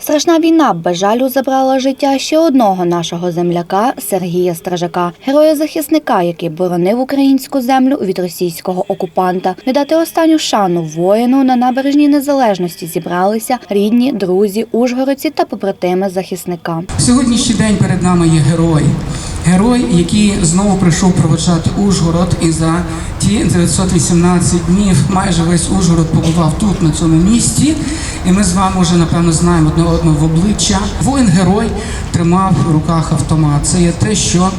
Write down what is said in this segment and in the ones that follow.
Страшна війна без жалю забрала життя ще одного нашого земляка Сергія Стражака, героя-захисника, який боронив українську землю від російського окупанта. Віддати останню шану воїну на набережній незалежності зібралися рідні, друзі, ужгородці та побратими захисника. Сьогоднішній день перед нами є герой. Герой, який знову прийшов проводжати Ужгород, і за ті 918 днів майже весь Ужгород побував тут, на цьому місці. І ми з вами вже напевно знаємо одне одного в обличчя. Воїн-герой тримав в руках автомат. Це є те, що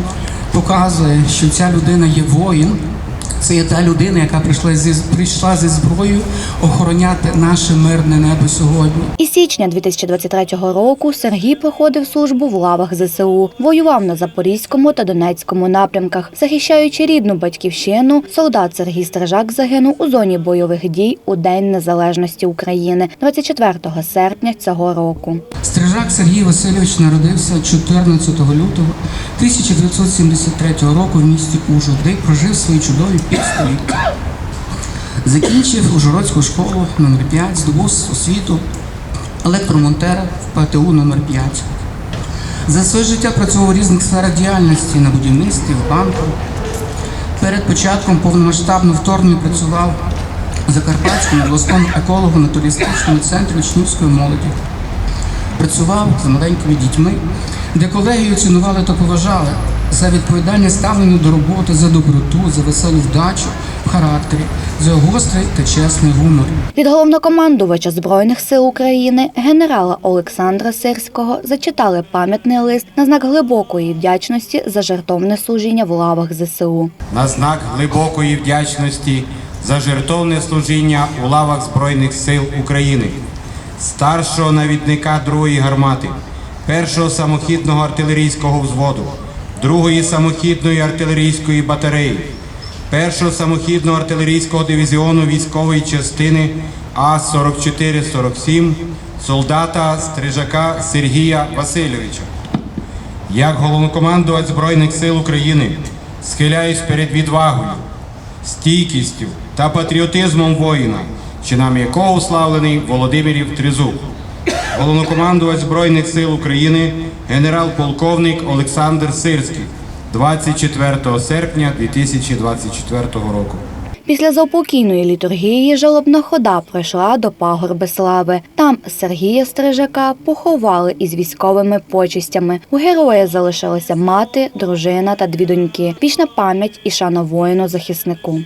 показує, що ця людина є воїн. Це є та людина, яка прийшла зі прийшла зі зброєю охороняти наше мирне небо сьогодні. Із січня 2023 року Сергій проходив службу в лавах ЗСУ, воював на Запорізькому та Донецькому напрямках. Захищаючи рідну батьківщину, солдат Сергій Стражак загинув у зоні бойових дій у День Незалежності України 24 серпня цього року. Стрижак Сергій Васильович народився 14 лютого 1973 року в місті Ужгород, де прожив свої чудові півстоліття. Закінчив Ужгородську школу номер 5 здобув освіту електромонтера в ПТУ номер 5 За своє життя працював у різних сферах діяльності на будівництві, в банку. Перед початком повномасштабного вторгнення працював в Закарпатському обласному екологу на туристичному центрі учнівської молоді працював з маленькими дітьми, де колеги цінували та поважали за відповідальне ставлення до роботи, за доброту, за веселу вдачу в характері, за гострий та чесний гумор. Від головнокомандувача Збройних сил України генерала Олександра Сирського зачитали пам'ятний лист на знак глибокої вдячності за жертовне служіння в лавах ЗСУ. на знак глибокої вдячності за жертовне служіння у лавах Збройних сил України, старшого навідника другої гармати, першого самохідного артилерійського взводу, другої самохідної артилерійської батареї, першого самохідного артилерійського дивізіону військової частини А-4447, солдата Стрижака Сергія Васильовича. Як головнокомандувач Збройних сил України схиляюсь перед відвагою, стійкістю та патріотизмом воїна, чинами якого уславлений Володимирів Тризуб. Головнокомандувач Збройних сил України генерал-полковник Олександр Сирський 24 серпня 2024 року. Після заупокійної літургії жалобна хода пройшла до пагорби слави. Там Сергія Стрижака поховали із військовими почистями. У героя залишилася мати, дружина та дві доньки. Вічна пам'ять і шана воїну захиснику.